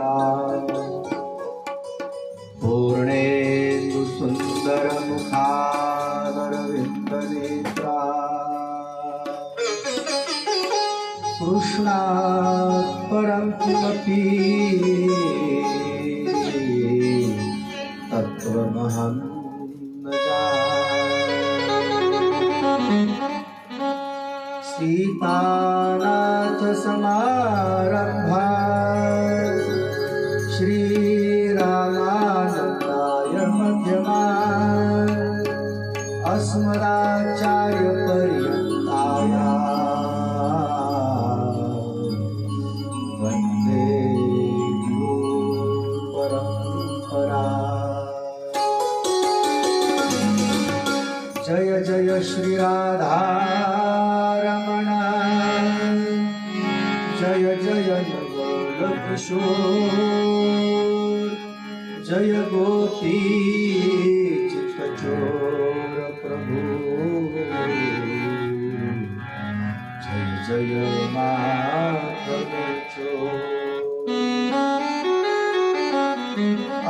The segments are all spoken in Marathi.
ललिता पूर्णेन्दु सुन्दर मुखादरविन्दनेत्रा कृष्णात् परं किमपि तत्त्वमहं न सीतानाथ समारम्भा अस्मदाचार्य पर्यन्ताया वन्दे परम्परा जय जय श्री राधा रमण जय जय नवल किशोर जय गोपी। जय जय माधव चोर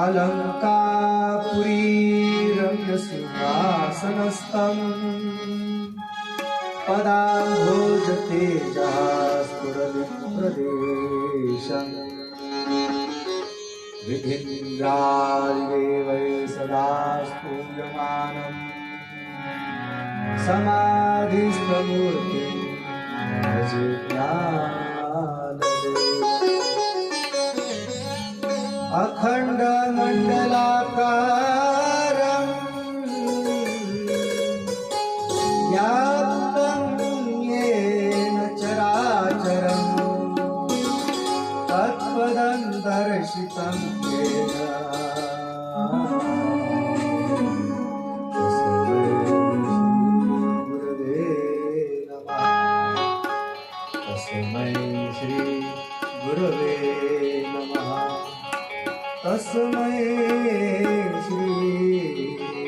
अलङ्कापुरी रम्यसिंहासनस्थम् पदाम्भोजतेजास्फुरविप्रदेशम् वै सदा स्तूयमानम् समाधिस्थमूर्तिं अखंड मंडलाकार. येन चराचरं. तत्पदं दर्शितं येन. श्री गुरवे नमः. તસ્મય શ્રી